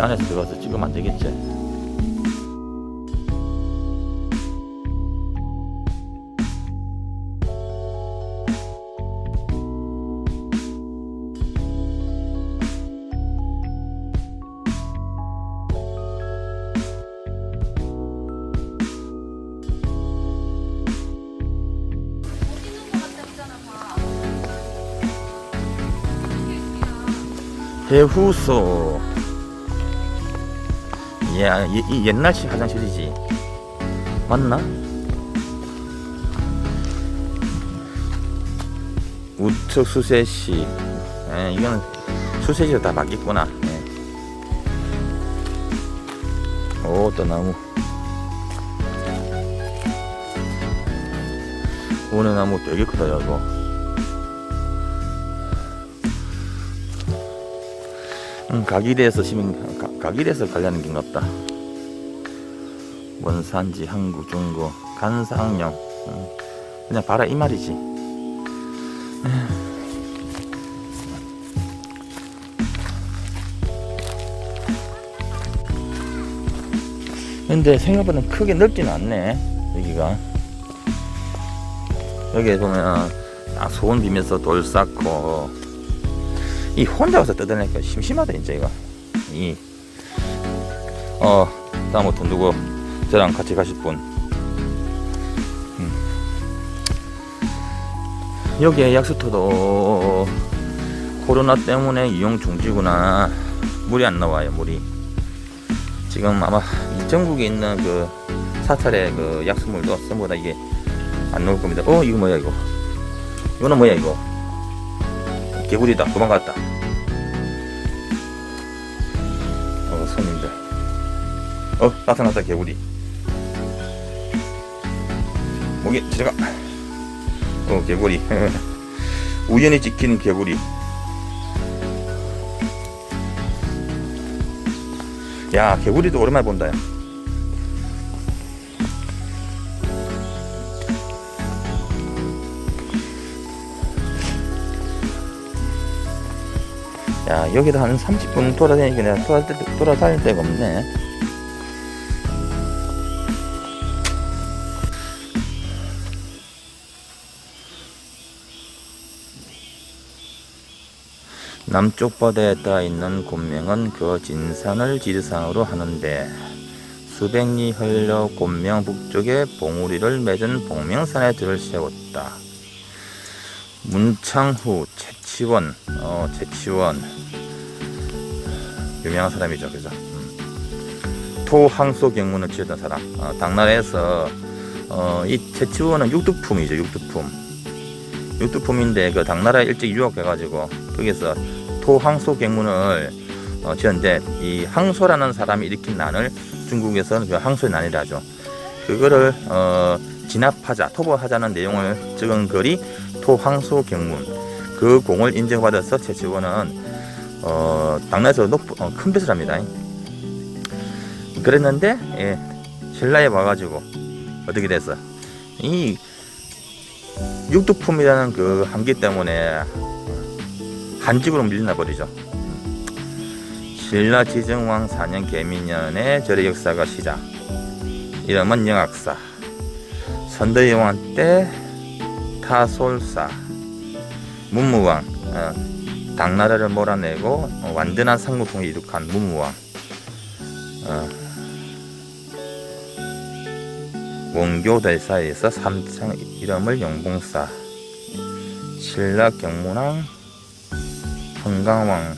안에서 들어가서 찍으면 안 되겠지? 해후소. 야, 이, 이 옛날식 화장실이지. 맞나? 우측 수세식. 예, 이거는 수세식으로 다 바뀌었구나. 예. 오, 또 나무. 오늘 나무 되게 크다, 야, 이거. 음, 가기대에서 시민 가, 가기대에서 관리하는 게 같다. 원산지 한국 중국 간상령 음, 그냥 봐라 이 말이지. 근데 생각보다 크게 넓지는 않네 여기가 여기 보면 아, 소원 비면서 돌 쌓고 이 혼자 와서 뜯어내니까 심심하다 진짜 이거. 이. 어 다음부터 누구? 저랑 같이 가실 분. 음. 여기에 약수터도 코로나 때문에 이용 중지구나. 물이 안 나와요 물이. 지금 아마 이 전국에 있는 그 사찰의 그 약수물도 전부 다 이게 안 나올 겁니다. 어 이거 뭐야 이거? 이거는 뭐야 이거 개구리다. 도망갔다. 어 손님들. 어 나타났다 개구리. 목이 지나가. 어 개구리. 우연히 찍히는 개구리. 야 개구리도 오랜만에 본다 야. 야 여기도 한 30분 돌아다니니까 내가 돌아다닐, 돌아다닐 데가 없네 남쪽 바다에 따라 있는 곤명은 그 진산을 지리산으로 하는데 수백리 흘러 곤명 북쪽에 봉우리를 맺은 봉명산에 들을 세웠다. 문창후 채치원 어 채치원. 유명한 사람이죠 그죠? 음. 토항소 경문을 지었던 사람. 어, 당나라에서 어, 이 채치원은 육두품이죠 육두품. 육두품인데 그 당나라에 일찍 유학해가지고 거기서 토항소 경문을 어, 지었는데 이 항소라는 사람이 일으킨 난을 중국에서는 그 항소의 난이라 하죠. 그거를 어, 진압하자 토벌하자는 내용을 적은 글이 토황소 경문 그 공을 인정받아서 최치원은 어, 당나라에서 높, 어, 큰 빚을 합니다. 그랬는데 예, 신라에 와가지고 어떻게 됐어? 이 육두품이라는 그 한기 때문에 한직으로 밀려나 버리죠. 신라 지정왕 4년 개민년의 절의 역사가 시작. 이름은 영악사. 선대여왕 때 타솔사 문무왕 어, 당나라를 몰아내고 어, 완전한 상무통을 이룩한 문무왕 어, 원교대사에서 삼청 이름을 영봉사 신라 경문왕 흥강왕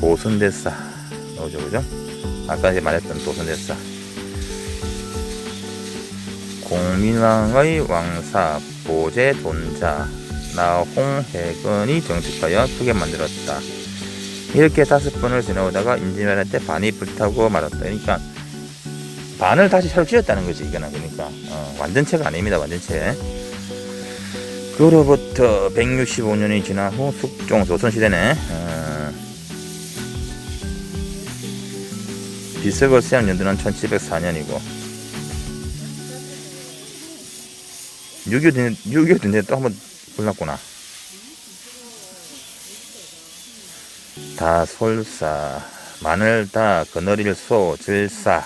도순대사. 나오죠 그죠? 아까 말했던 도순대사. 공민왕의 왕사 보제 돈자 나홍해건이 정축하여 크게 만들었다. 이렇게 다섯 번을 지나오다가 임진왜란 때 반이 불타고 말았다. 그러니까 반을 다시 새로 지었다는 거지 이거는 그러니까 어, 완전체가 아닙니다 완전체. 그로부터 165년이 지난 후 숙종 조선시대네 어, 비석을 세운 연도는 1704년이고 6.25 된, 6.25 된데 또 한번 불났구나. 다 솔사 마늘 다, 그너릴소, 질사.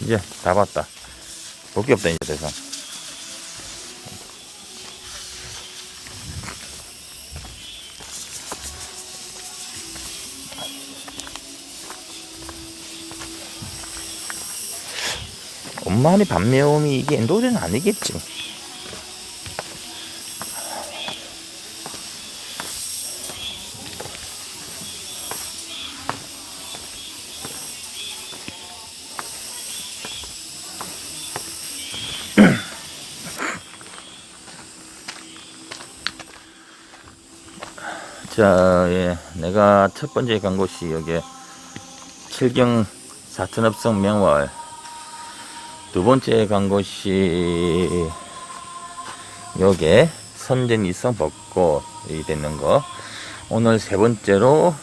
이제 다 봤다. 볼게 없다, 이제 더 이상. 엄마니 밤매움이 이게 엔도제는 아니겠지. 자, 예, 내가 첫 번째 간 곳이 여기 칠경 사천읍성 명월. 두 번째 간 곳이 요게 선전이성 벚꽃이 되는 거. 오늘 세 번째로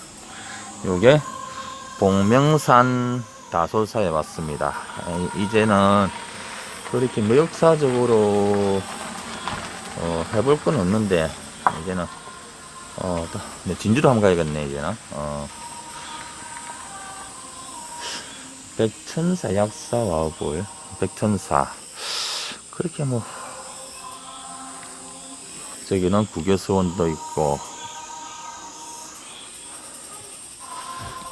요게 봉명산 다솔사에 왔습니다. 어, 이제는 그렇게 뭐 역사적으로 어, 해볼 건 없는데 이제는 어, 또, 네, 진주로 한번 가야겠네, 이제는. 어. 백천사 약사 와볼, 백천사. 그렇게 뭐, 저기는 국교수원도 있고,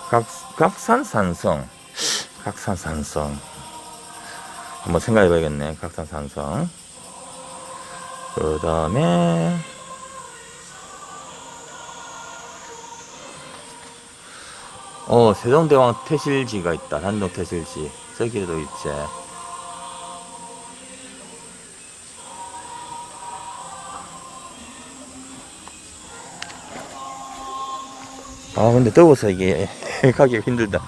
각, 각산산성. 각산산성. 한번 생각해 봐야겠네, 각산산성. 그 다음에, 어, 세종대왕 태실지가 있다. 단종 태실지. 저기도 있지. 아, 근데 더워서 이게 가기가 힘들다.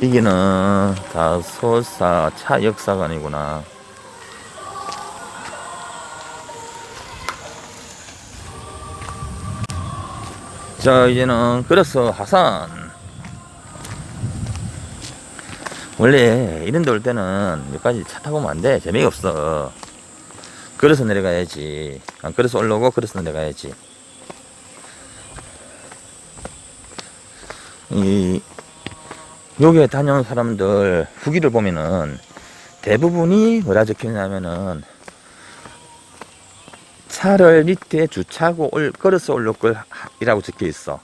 이게는 다 소사 차 역사관이구나. 자, 이제는 그래서 하산. 원래 이런 데 올 때는 몇 가지 차 타고 오면 안 돼. 재미가 없어. 그래서 내려가야지. 아, 그래서 올라오고 그래서 내려가야지. 이 여기에 다녀온 사람들 후기를 보면은 대부분이 뭐라 적혀있냐면은 차를 밑에 주차하고 올, 걸어서 올릴 걸이라고 적혀 있어.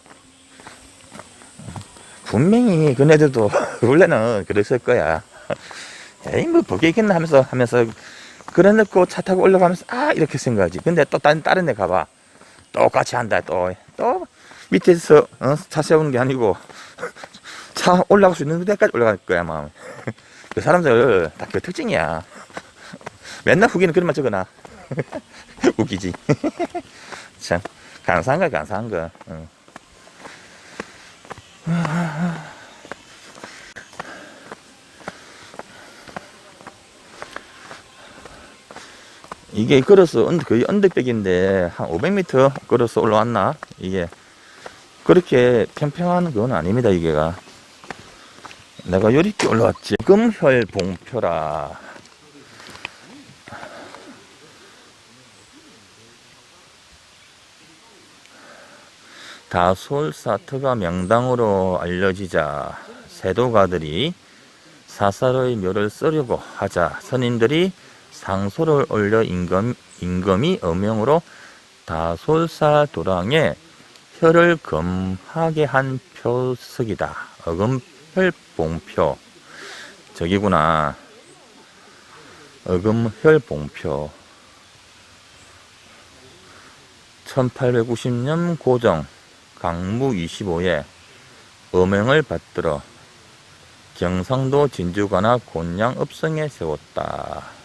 분명히 그네들도 원래는 그랬을 거야. 에이 뭐 보겠겠나 하면서 하면서 그래 놓고 차 타고 올라가면서 아 이렇게 생각하지. 근데 또 다른 다른 데 가봐. 똑같이 한다 또 또 밑에서 어, 차 세우는 게 아니고 차 올라갈 수 있는 데까지 올라갈 거야, 마음. 그 사람들 다 그 특징이야. 맨날 후기는 그런 말 적어놔. 웃기지. 참, 간사한 거야, 간사한 거. 응. 이게 걸어서 언- 거의 언덕백인데 한 500m 걸어서 올라왔나? 이게 그렇게 평평한 건 아닙니다, 이게가. 내가 요렇게 올라왔지. 금혈 봉표라. 다솔 사트가 명당으로 알려지자 세도가들이 사사로의 묘를 쓰려고 하자 선인들이 상소를 올려 임금, 임금이 어명으로 다솔사 도랑에 혀를 금하게 한 표석이다. 어금혈 봉표. 저기구나. 어금혈 봉표. 1890년 고정 강무 25에 어명을 받들어 경상도 진주가나 곤양 읍성에 세웠다.